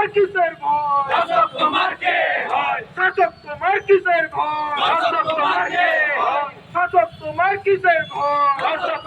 তোমার কিসের ভয়। শাসক তোমার কে হয় শাসক তোমার কিসের ভয়। শাসক তোমার কে হয় শাসক তোমার কিসের ভয়। শাসক